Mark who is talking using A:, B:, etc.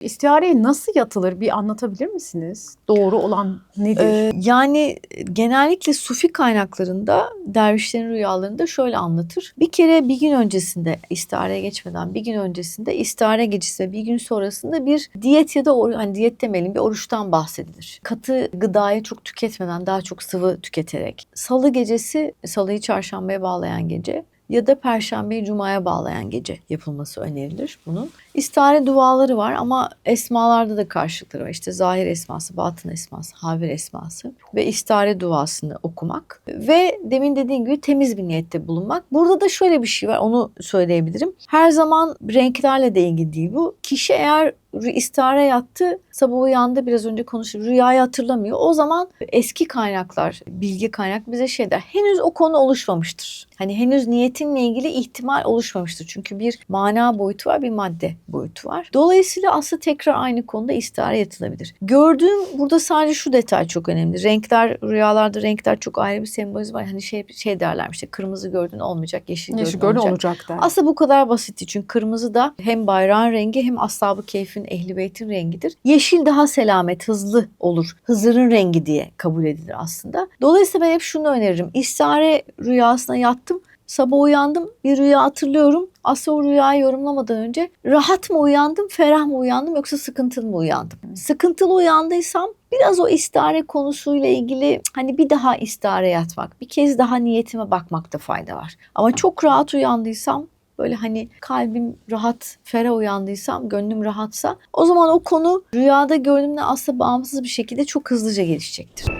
A: İstihareye nasıl yatılır bir anlatabilir misiniz? Doğru olan nedir?
B: Ee, yani genellikle sufi kaynaklarında dervişlerin rüyalarında şöyle anlatır. Bir kere bir gün öncesinde istihareye geçmeden bir gün öncesinde istihare gecesi bir gün sonrasında bir diyet ya da or- hani diyet demeyelim bir oruçtan bahsedilir. Katı gıdayı çok tüketmeden daha çok sıvı tüketerek. Salı gecesi salıyı çarşambaya bağlayan gece ya da perşembeyi cumaya bağlayan gece yapılması önerilir bunun. İstihare duaları var ama esmalarda da karşılıkları var. İşte zahir esması, batın esması, havir esması ve istihare duasını okumak ve demin dediğim gibi temiz bir niyette bulunmak. Burada da şöyle bir şey var onu söyleyebilirim. Her zaman renklerle de ilgili değil bu. Kişi eğer istihare yattı, sabah uyandı biraz önce konuştuk rüyayı hatırlamıyor. O zaman eski kaynaklar, bilgi kaynak bize şey der. Henüz o konu oluşmamıştır. Hani henüz niyetinle ilgili ihtimal oluşmamıştır. Çünkü bir mana boyutu var, bir madde boyutu var. Dolayısıyla aslında tekrar aynı konuda istihare yatılabilir. Gördüğüm burada sadece şu detay çok önemli. Renkler, rüyalarda renkler çok ayrı bir sembolizm var. Hani şey şey derlermiş işte kırmızı gördün olmayacak, yeşil,
A: Yeşil gördün
B: olacak.
A: olacak der.
B: Aslında bu kadar basitti çünkü kırmızı da hem bayrağın rengi hem ashab-ı keyfin, ehli beytin rengidir. Yeşil daha selamet, hızlı olur. Hızır'ın rengi diye kabul edilir aslında. Dolayısıyla ben hep şunu öneririm. İstihare rüyasına yattım. Sabah uyandım bir rüya hatırlıyorum. Aslında o rüyayı yorumlamadan önce rahat mı uyandım, ferah mı uyandım yoksa sıkıntılı mı uyandım? Sıkıntılı uyandıysam biraz o istihare konusuyla ilgili hani bir daha istihare yatmak, bir kez daha niyetime bakmakta fayda var. Ama çok rahat uyandıysam böyle hani kalbim rahat, ferah uyandıysam, gönlüm rahatsa o zaman o konu rüyada gördüğümden aslında bağımsız bir şekilde çok hızlıca gelişecektir.